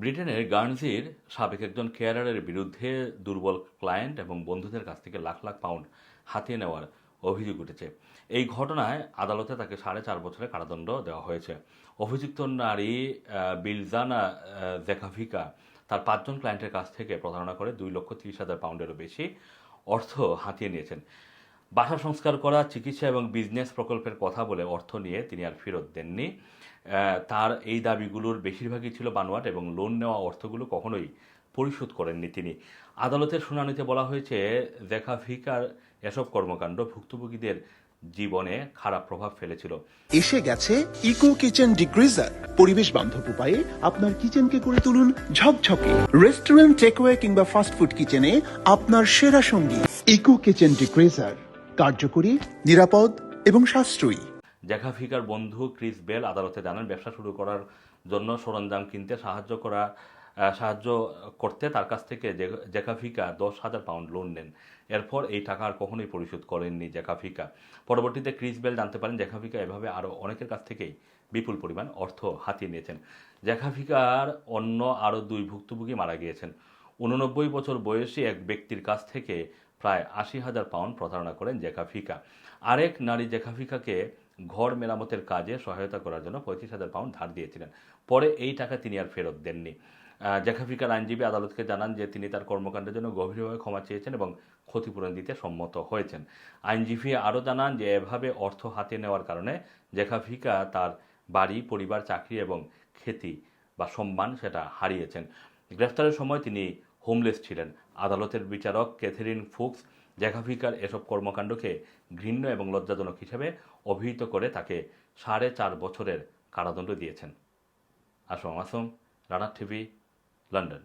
ব্রিটেনের গার্নসির সাবেক একজন কেয়ারারের বিরুদ্ধে দুর্বল ক্লায়েন্ট এবং বন্ধুদের কাছ থেকে লাখ লাখ পাউন্ড হাতিয়ে নেওয়ার অভিযোগ উঠেছে। এই ঘটনায় আদালতে তাকে সাড়ে চার বছরের কারাদণ্ড দেওয়া হয়েছে। অভিযুক্ত নারী বিলজানা জেকাভিকা তার পাঁচজন ক্লায়েন্টের কাছ থেকে প্রতারণা করে দুই লক্ষ তিরিশ হাজার পাউন্ডেরও বেশি অর্থ হাতিয়ে নিয়েছেন। বাসা সংস্কার করা, চিকিৎসা এবং বিজনেস প্রকল্পের কথা বলে অর্থ নিয়ে তিনি আর ফেরত দেননি। তার এই দাবিগুলোর বেশিরভাগই ছিল বানোয়াট এবং লোন নেওয়া অর্থগুলো কখনোই পরিশোধ করেননি তিনি। আদালতের শুনানিতে বলা হয়েছে জেখাভিকার এসব কর্মকাণ্ড ভুক্তভোগীদের জীবনে খারাপ প্রভাব ফেলেছিল। এসে গেছে ইকো কিচেন ডিগ্রিজার। পরিবেশ বান্ধব উপায়ে আপনার কিচেনকে করে তুলুন ঝকঝকে। রেস্টুরেন্ট, টেকওয়ে কিংবা ফাস্টফুড কিচেনে আপনার সেরা সঙ্গী ইকো কিচেন ডিগ্রিজার। কার্যকরী নিরাপদ এবং সাশ্রয়ী। জ্যাকাফিকার বন্ধু ক্রিস বেল আদালতে জানান ব্যবসা শুরু করার জন্য সরঞ্জাম কিনতে সাহায্য করা সাহায্য করতে তার কাছ থেকে জ্যাকাফিকা দশ হাজার পাউন্ড লোন নেন। এরপর এই টাকা আর কখনোই পরিশোধ করেননি জ্যাকাফিকা পরবর্তীতে ক্রিস বেল জানতে পারেন জ্যাকাফিকা এভাবে আরও অনেকের কাছ থেকেই বিপুল পরিমাণ অর্থ হাতিয়ে নিয়েছেন। জ্যাকাফিকার অন্য আরও দুই ভুক্তভোগী মারা গিয়েছেন। উননব্বই বছর বয়সী এক ব্যক্তির কাছ থেকে প্রায় আশি হাজার পাউন্ড প্রতারণা করেন জেকাফিকা। আরেক নারী জেকাফিকাকে ঘর মেরামতের কাজে সহায়তা করার জন্য পঁয়ত্রিশ হাজার পাউন্ড ধার দিয়েছিলেন। পরে এই টাকা তিনি আর ফেরত দেননি। আহ, জেকাফিকার আইনজীবী আদালতকে জানান যে তিনি তার কর্মকাণ্ডের জন্য গভীরভাবে ক্ষমা চেয়েছেন এবং ক্ষতিপূরণ দিতে সম্মত হয়েছেন। আইনজীবী আরও জানান যে এভাবে অর্থ হাতে নেওয়ার কারণে জেকাফিকা তার বাড়ি পরিবার চাকরি এবং খ্যাতি বা সম্মান সেটা হারিয়েছেন। গ্রেফতারের সময় তিনি হোমলেস ছিলেন। আদালতের বিচারক ক্যাথেরিন ফুক্স জ্যাকাভিকার এসব কর্মকাণ্ডকে ঘৃণ্য এবং লজ্জাজনক হিসেবে অভিহিত করে তাকে সাড়ে চার বছরের কারাদণ্ড দিয়েছেন। Assam Assam Rana TV, London.